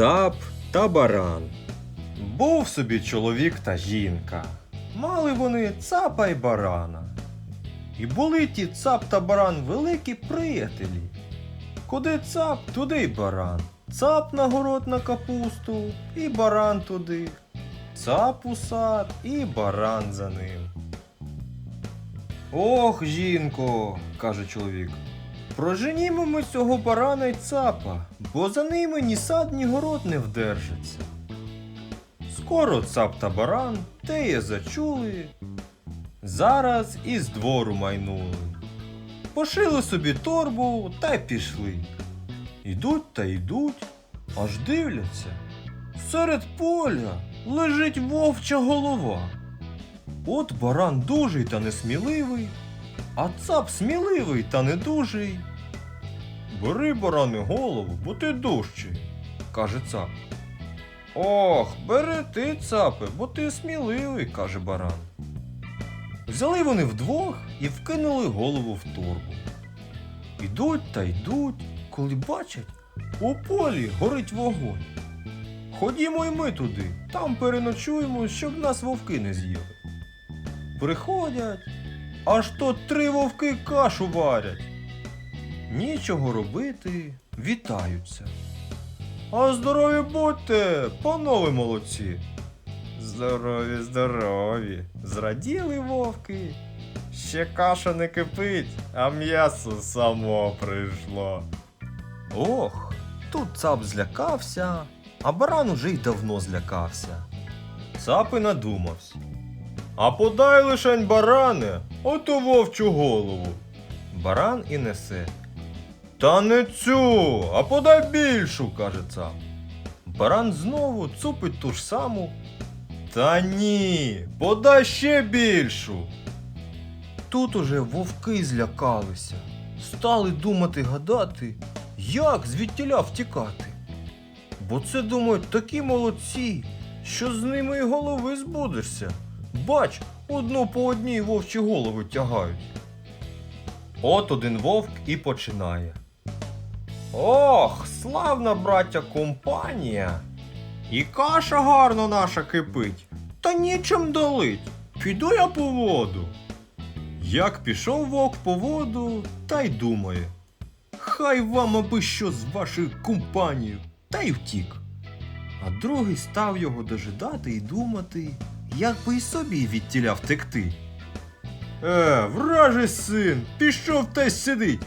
Цап та баран. Був собі чоловік та жінка. Мали вони цапа й барана. І були ті цап та баран великі приятелі. Куди цап, туди й баран. Цап на город на капусту, і баран туди. Цап у сад, і баран за ним. Ох, жінко, каже чоловік. Проженімо ми цього барана й цапа, бо за ними ні сад, ні город не вдержаться. Скоро цап та баран теє зачули, зараз із двору майнули. Пошили собі торбу та й пішли. Ідуть та йдуть, аж дивляться. Серед поля лежить вовча голова. От баран дужий та несміливий, а цап сміливий та недужий. Бери, баране, голову, бо ти дужчий, каже цап. Ох, бери ти, цапе, бо ти сміливий, каже баран. Взяли вони вдвох і вкинули голову в торбу. Ідуть та йдуть, коли бачать, у полі горить вогонь. Ходімо й ми туди, там переночуємо, щоб нас вовки не з'їли. Приходять, аж то три вовки кашу варять. Нічого робити, вітаються. А здорові будьте, панове молодці. Здорові, здорові. Зраділи вовки. Ще каша не кипить, а м'ясо само прийшло. Ох, тут цап злякався, а баран уже й давно злякався. Цап і надумався. А подай лишень баране, ото вовчу голову. Баран і несе. Та не цю, а подай більшу, каже цап. Баран знову цупить ту ж саму. Та ні, подай ще більшу. Тут уже вовки злякалися, стали думати гадати, як звідтіля втікати. Бо це думають такі молодці, що з ними і голови збудешся. Бач, одну по одній вовчі голови тягають. От один вовк і починає. Ох, славна браття компанія. І каша гарно наша кипить, та нічим долить. Піду я по воду. Як пішов вовк по воду, та й думає. Хай вам аби що з вашою компанією, та й втік. А другий став його дожидати і думати, як би й собі відтіля втекти. Е, вражий син, пішов й сидить.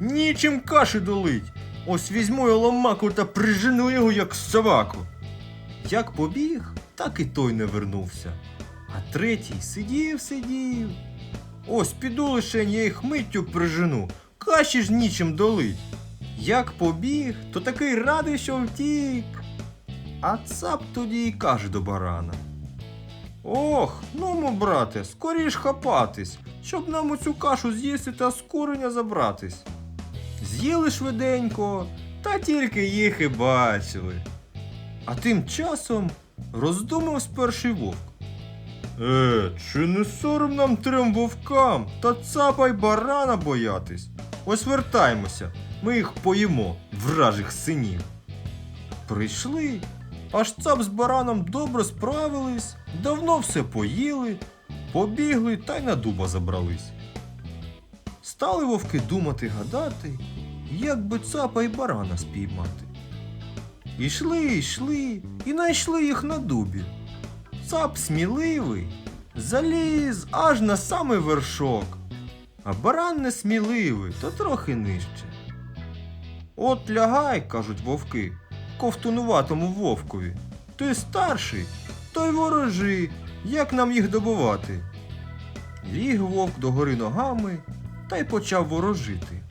Нічим каші долить. Ось візьму я ломаку та прижену його, як собаку. Як побіг, так і той не вернувся. А третій сидів, сидів. Ось піду лишень я їх миттю прижену, каші ж нічим долить. Як побіг, то такий радий, що втік. А цап тоді й каже до барана. Ох, ну мо, брате, скоріш хапатись, щоб нам оцю кашу з'їсти та з куреня забратись. З'їли швиденько, та тільки їх і бачили. А тим часом роздумав перший вовк. Е, чи не сором нам трьом вовкам та цапа й барана боятись? Ось вертаймося, ми їх поїмо, вражих синів. Прийшли, аж цап з бараном добре справились, давно все поїли, побігли та й на дуба забрались. Стали вовки думати гадати, як би цапа й барана спіймати. Ішли, йшли і найшли їх на дубі. Цап сміливий, заліз аж на самий вершок, а баран несміливий, то трохи нижче. От лягай, кажуть вовки, ковтунуватому вовкові. Ти старший, то й ворожи, як нам їх добувати. Ліг вовк догори ногами та й почав ворожити.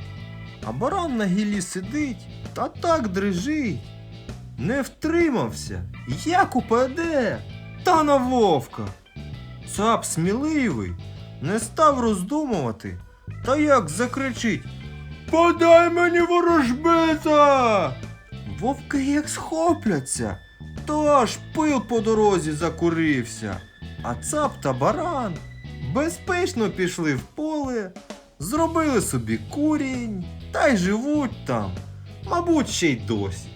А баран на гіллі сидить та так дрижить. Не втримався, як упаде, та на вовка. Цап сміливий, не став роздумувати, та як закричить Подай мені ворожбита! Вовки як схопляться, то аж пил по дорозі закурився, а цап та баран безпечно пішли в поле, зробили собі курінь та й живуть там, мабуть, ще й досі.